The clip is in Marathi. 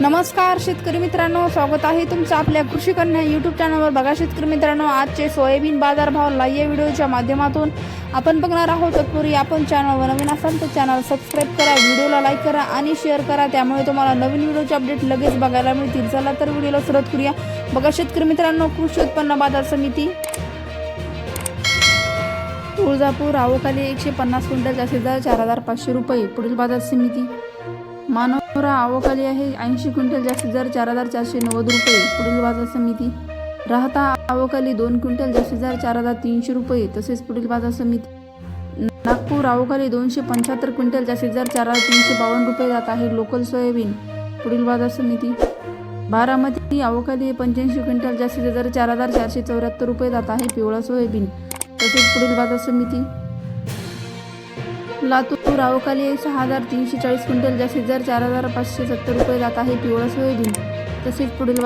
नमस्कार शेतकरी मित्रांनो. स्वागत आहे तुमचं आपल्या कृषी कन्या युट्यूब चॅनलवर बघा शेतकरी मित्रांनो आजचे सोयाबीन बाजारभाव लाईव्ह व्हिडिओच्या माध्यमातून आपण बघणार आहोत. तत्पूर्वी आपण चॅनलवर नवीन असाल तर चॅनल सबस्क्राईब करा व्हिडिओला लाईक करा आणि शेअर करा. त्यामुळे तुम्हाला नवीन व्हिडिओचे अपडेट लगेच बघायला मिळतील. चला तर व्हिडिओला सुरुवात करूया. बघा शेतकरी मित्रांनो कृषी उत्पन्न बाजार समिती तुळजापूर आवकाली एकशे पन्नास क्विंटल जास्तीत जास्त चार हजार पाचशे रुपये. पुढील बाजार समिती मानोरा आवकाली आहे. ऐंशी क्विंटल जास्तीत दर चार हजार चारशे नव्वद रुपये. पुढील बाजार समिती. राहता आवकाली दोन क्विंटल जास्तीत दर चार हजार तीनशे रुपये. तसेच पुढील बाजार समिती. नागपूर आवकाली दोनशे पंच्याहत्तर क्विंटल जास्तीत दर चार हजार तीनशे बावन्न रुपये जात आहे. Local soybean. पुढील बाजार समिती. बारामती आवकाली पंच्याऐंशी क्विंटल जास्तीत दर चार हजार चारशे चौऱ्याहत्तर रुपये जात आहे. पिवळा सोयाबीन. तसेच पुढील बाजार समिती. लातूर आवकाली सहा हजार तीनशे चाळीस क्विंटल जास्तीत जर चार हजार पाचशे सत्तर रुपये जात आहे पिवळा सोयाबीन. तसेच पुढील